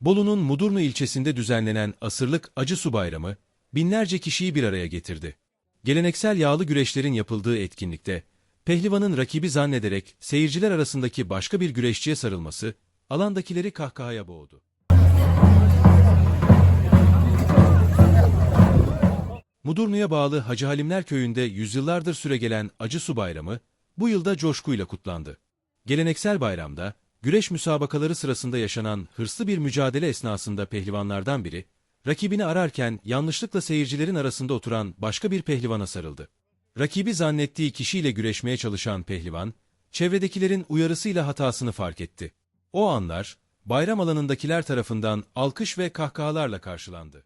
Bolu'nun Mudurnu ilçesinde düzenlenen asırlık Acı Su Bayramı, binlerce kişiyi bir araya getirdi. Geleneksel yağlı güreşlerin yapıldığı etkinlikte, pehlivanın rakibi zannederek seyirciler arasındaki başka bir güreşçiye sarılması, alandakileri kahkahaya boğdu. Mudurnu'ya bağlı Hacı Halimler Köyü'nde yüzyıllardır süregelen Acı Su Bayramı, bu yılda coşkuyla kutlandı. Geleneksel bayramda, güreş müsabakaları sırasında yaşanan hırslı bir mücadele esnasında pehlivanlardan biri, rakibini ararken yanlışlıkla seyircilerin arasında oturan başka bir pehlivana sarıldı. Rakibi zannettiği kişiyle güreşmeye çalışan pehlivan, çevredekilerin uyarısıyla hatasını fark etti. O anlar, bayram alanındakiler tarafından alkış ve kahkahalarla karşılandı.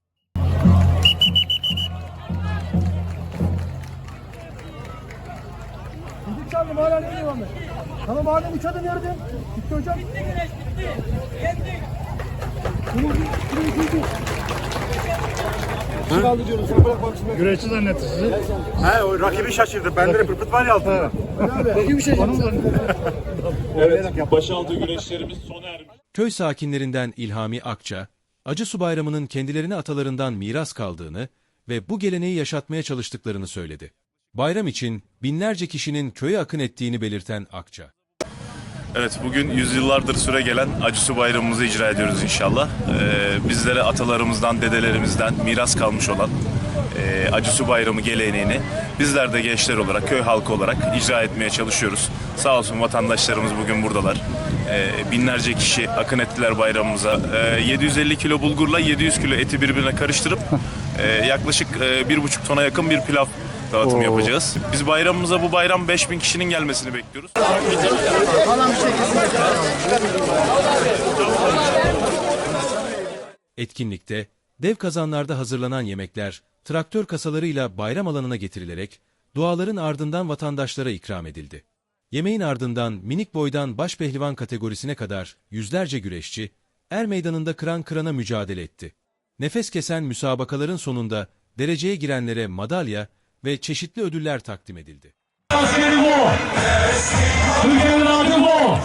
Gidip çaldım hala ne devam et? Tamam madem üç adım yürüdün. Bitti hocam. Bitti güreş bitti. Yendik. Bunu bunu ikinci. Kaldı diyorum sen bırak bak şimdi. Güreşçi zannetti sizi. He o rakibi şaşırdı. Bende de pırpıt var ya altında. İyi bir şey. Evet, başaltı güreşlerimiz sona ermiş. Köy sakinlerinden İlhami Akça, Acı Su Bayramı'nın kendilerine atalarından miras kaldığını ve bu geleneği yaşatmaya çalıştıklarını söyledi. Bayram için binlerce kişinin köye akın ettiğini belirten Akça. Evet, bugün yüzyıllardır süre gelen Acı Su Bayramımızı icra ediyoruz inşallah. Ee, bizlere atalarımızdan, dedelerimizden miras kalmış olan e, Acı Su Bayramı geleneğini bizler de gençler olarak, köy halkı olarak icra etmeye çalışıyoruz. Sağ olsun vatandaşlarımız bugün buradalar. Ee, binlerce kişi akın ettiler bayramımıza. Ee, 750 kilo bulgurla 700 kilo eti birbirine karıştırıp e, yaklaşık e, bir buçuk tona yakın bir pilav dağıtımı yapacağız. Biz bayramımıza bu bayram 5000 kişinin gelmesini bekliyoruz. Etkinlikte, dev kazanlarda hazırlanan yemekler, traktör kasalarıyla bayram alanına getirilerek, duaların ardından vatandaşlara ikram edildi. Yemeğin ardından minik boydan baş pehlivan kategorisine kadar yüzlerce güreşçi, er meydanında kıran kırana mücadele etti. Nefes kesen müsabakaların sonunda dereceye girenlere madalya ve çeşitli ödüller takdim edildi. Türkiye'nin adı bu.